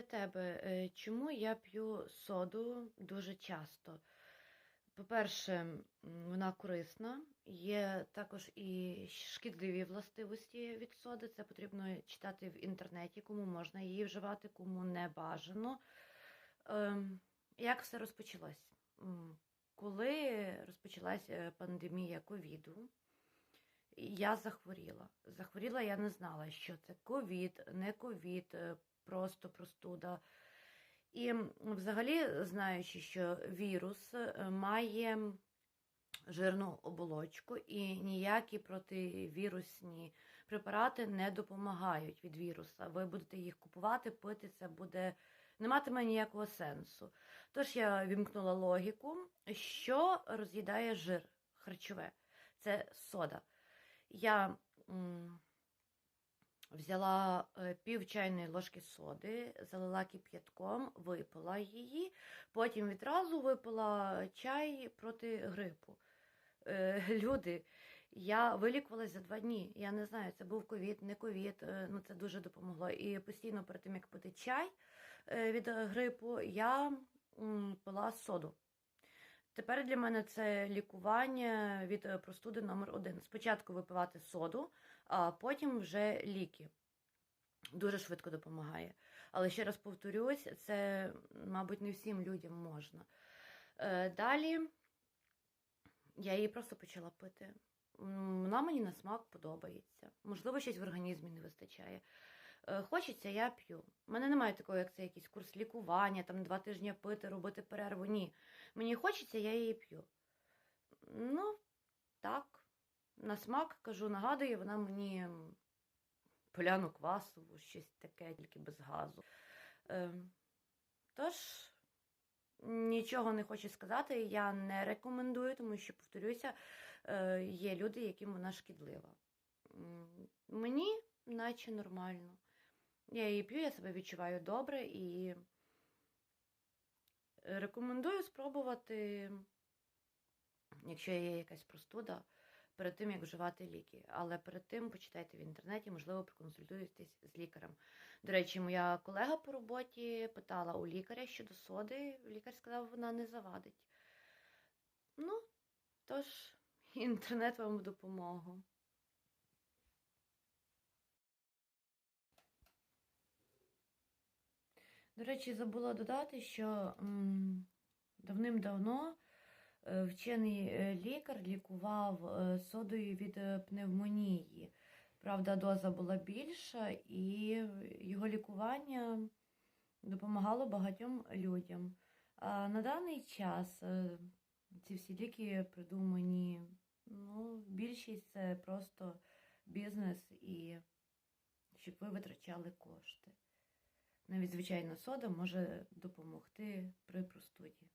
для тебе, е, чому я п'ю соду дуже часто? По-перше, вона корисна, є також і шкідливі властивості від соди. Це потрібно читати в інтернеті, кому можна її вживати, кому не бажано. Ем, Як все розпочалось? Коли розпочалася пандемія ковіду, я захворіла. Захворіла, я не знала, що це ковід, не ковід, е, просто простуда. І взагалі, знаючи, що вірус е, має жирну оболочку, і ніякі противірусні препарати не допомагають від віруса. Ви будете їх купувати, пити, це буде не матиме ніякого сенсу. Тож я вімкнула логіку, що роз'їдає жир харчове. Це сода. Я взяла е, пів чайної ложки соди, залила кип'ятком, випила її, потім відразу випила чай проти грипу. Е, Люди, я вилікувалась за два дні. Я не знаю, це був ковід, не ковід. е, Ну це дуже допомогло. І постійно перед тим, як пити чай від грипу, я пила соду. Тепер для мене це лікування від е, простуди номер один. Спочатку випивати соду, а потім вже ліки. Дуже швидко допомагає. Але ще раз повторюсь, це, мабуть, не всім людям можна. Е, Далі я її просто почала пити. Вона мені на смак подобається. Можливо, щось в організмі не вистачає. Е, Хочеться, я п'ю. У мене немає такого, як це якийсь курс лікування, там два тижні пити, робити перерву. Ні. Мені хочеться, я її п'ю. Ну, так. На смак кажу, нагадує, вона мені поляну квасову, щось таке, тільки без газу. Ем, Тож, нічого не хочу сказати, я не рекомендую, тому що, повторюся, е, є люди, яким вона шкідлива. Мені наче нормально. Я її п'ю, я себе відчуваю добре і рекомендую спробувати, якщо є якась простуда, перед тим, як вживати ліки. Але перед тим почитайте в інтернеті, можливо, проконсультуєтесь з лікарем. До речі, моя колега по роботі питала у лікаря щодо соди. Лікар сказав, вона не завадить. Ну, тож, інтернет вам в допомогу. До речі, забула додати, що давним-давно е, вчений е, лікар лікував е, содою від пневмонії. Правда, доза була більша, і його лікування допомагало багатьом людям. А на даний час ці всі ліки придумані, ну, більшість це просто бізнес і щоб ви витрачали кошти. Навіть звичайна сода може допомогти при простуді.